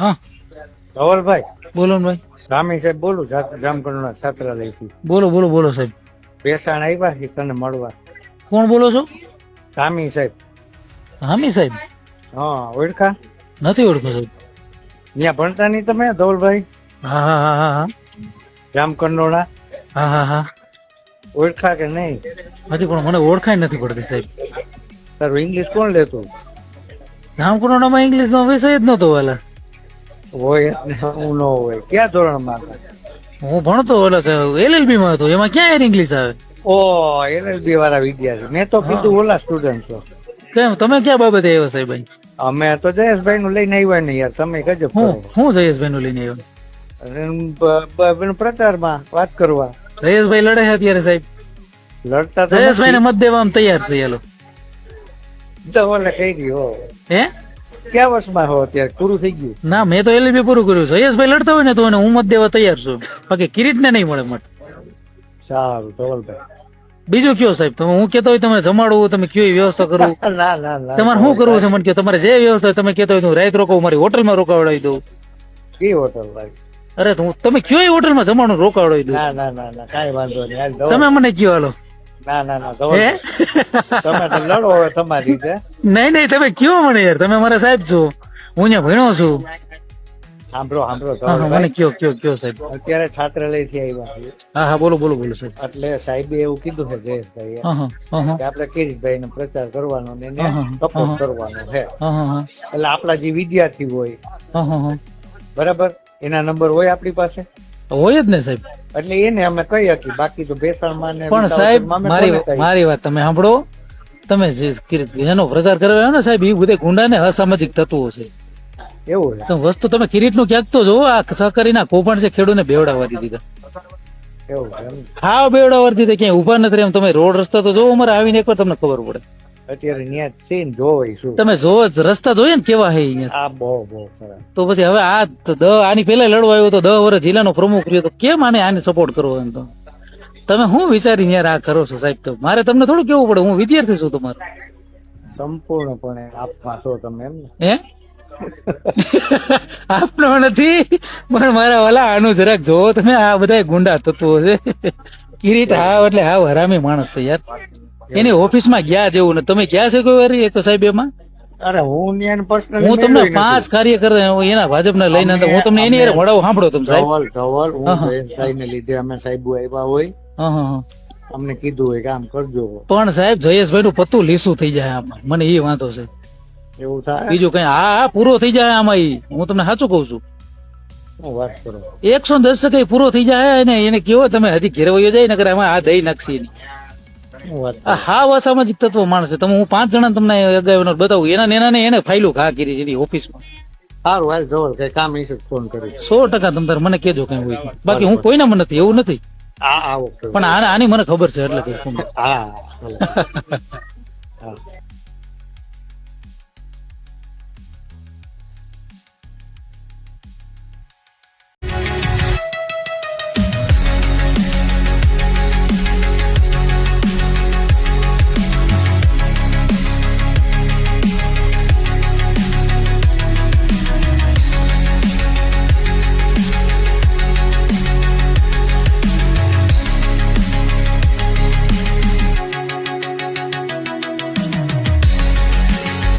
હા. ધવલભાઈ. બોલો ને ભાઈ રામી સાહેબ બોલું જા- જામકંડોળના છાત્રાલયથી. બોલો બોલો બોલો સાહેબ. બેસાણ આવ્યા છે તને મળવા. કોણ બોલો છો? રામી સાહેબ. હામી સાહેબ? હા ઓળખા? નથી ઓળખો સાહેબ. ત્યાં ભણતા નહીં તમે ધવલભાઈ? હા હા હા હા હા. જામકંડોળા? હા હા હા. ઓળખા કે નહીં? નથી પણ મને ઓળખાય નથી પડતી સાહેબ. તારું ઇંગ્લિશ કોણ લેતું? રામકુંડમાં ઇંગ્લિશનો વિષય જ નહોતો વાલા. હોય હું ન હોય. ક્યાં ધોરણમાં હું ભણતો ઓલા એલએલબી માં હતો. એમાં ક્યાં એર ઇંગ્લિશ આવે? ઓ એલએલબી વાળા વિદ્યાર્થી. મેં તો કીધું ઓલા સ્ટુડન્ટ છો. કેમ? તમે ક્યાં બાબતે આવ્યો સાહેબ અમે તો જયેશભાઈ નું લઈને આવ્યા ને યાર. તમે કહેજો હું હું જયેશભાઈ નું લઈને આવ્યો? પ્રચારમાં વાત કરવા. જયેશભાઈ લડે છે અત્યારે સાહેબ. લડતા જયેશભાઈ ને મત દેવા તૈયાર છે યાલો ધવલે કહી ગયો હે? ક્યાં વર્ષમાં હો અત્યારે? પૂરું થઈ ગયું? ના મેં તો એલબી પૂરું કર્યું છે. યશભાઈ લડતા હોય ને તો એને હું મત દેવા તૈયાર છું. બાકી કિરીટ ને નહીં મળે મત. સારું ધવલભાઈ બીજું કયો સાહેબ? તમે હું કેતો હોય તમે જમાડવું તમે કયો વ્યવસ્થા કરવું? ના ના ના તમારે શું કરવું છે? મને કે તમારે જે વ્યવસ્થા તમે કેતો હોય તો હું રાત રોકાવું મારી હોટલમાં રોકાવડાવી દઉં. કી હોટલ ભાઈ અરે તો હું તમે કયો હોટલ હોટલમાં જમાડું રોકાવડાવી દઉં? ના ના ના ના વાંધો નહીં. તમે મને કયો હાલો. ના ના ના તમે. લડો હવે તમારી રીતે. નહીં નહીં તમે કયો મને યાર? તમે મારા સાહેબ છો. હું અહીંયા ભણ્યો છું. સાંભળો સાંભળો હા હા મને કયો કયો કયો સાહેબ? અત્યારે છાત્રાલયથી આવ્યા હા હા બોલો બોલો બોલો સાહેબ. એટલે સાહેબે એવું કીધું છે જયેશભાઈ કે આપણે કિરીટભાઈ નો પ્રચાર કરવાનો ને. સપોર્ટ કરવાનો છે. એટલે આપણા જે વિદ્યાર્થી હોય બરાબર? એના નંબર હોય આપણી પાસે? હોય જ ને સાહેબ. એટલે એને અમે કહી શકીએ બાકી તો બેસણમાં ને પણ સાહેબ મારી મારી વાત તમે સાંભળો. તમે જે એનો પ્રચાર કરવા ને સાહેબ એ બધા ગુંડા ને અસામાજિક તત્વો છે. એવું તો વસ્તુ તમે કિરીટનું ક્યાંક તો જોવો આ સહકારીના કોપણ છે ખેડૂને બેવડાવવા દીધા એવું. હાવ બેવડાવવા દીધા ક્યાંય ઊભા નથી. એમ તમે રોડ રસ્તા તો જોવો અમારે આવીને એકવાર તમને ખબર પડે. અત્યારે ન્યા સીન જોવે શું. તમે જોવો જ રસ્તા જોઈએ ને કેવા હે અહીંયા. આ બહુ બહુ ખરા તો પછી હવે આ તો દહ આની પહેલા લડવા આવ્યો તો દ વર્ષ જિલ્લાનો પ્રમુખ રહ્યો તો કેમ આને આને સપોર્ટ કરવો એમ તો? તમે શું વિચારીને યાર આ કરો છો સાહેબ તો? મારે તમને થોડું કેવું પડે હું વિદ્યાર્થી છું તમારો. સંપૂર્ણપણે આપમાં છો તમે એમ ને. હે? આપનો નથી પણ મારા વાલા આનું જરાક જોવો. તમે આ બધા ગુંડા તત્વો છે. કિરીટ હાવ એટલે હાવ હરામી માણસ છે યાર. એની ઓફિસમાં ગયા જેવું ને તમે ગયા છે કોઈ વાર એક સાહેબ એમાં? અરે હું પર્સનલી હું તમને પાંચ કાર્યકર એના ભાજપને લઈને હું તમને એની મળાવું સાંભળો તમે સાહેબ. ધવલ ધવલ. લીધે અમે સાહેબ આવ્યા હોય. અમને કીધું હોય કે આમ કરજો. પણ સાહેબ જયેશભાઈ નું પત્તું લીસું થઈ જાય આમાં. મને એ વાંધો છે. એવું થાય? બીજું કઈ હા હા પૂરો થઈ જાય આમાં ઈ. હું તમને સાચું કઉ છું. એકસો દસ ટકા પૂરો થઈ જાય અને એને કેવો તમે હજી ઘેરવાયો જાય ને કરે આમાં આ દઈ નાખશે હું આ હાવ તત્વ માણસ તમે હું પાંચ જણા તમને અગાઉ બતાવું. એના એના એને ફાઇલો ઘા કરી જેની ઓફિસમાં. સારું હાલ ધવલ કઈ કામ નહીં ફોન કરી સો ટકા તમે મને કેજો કઈ હોય બાકી હું કોઈના મને નથી એવું નથી. પણ આને મને ખબર છે એટલે. હા.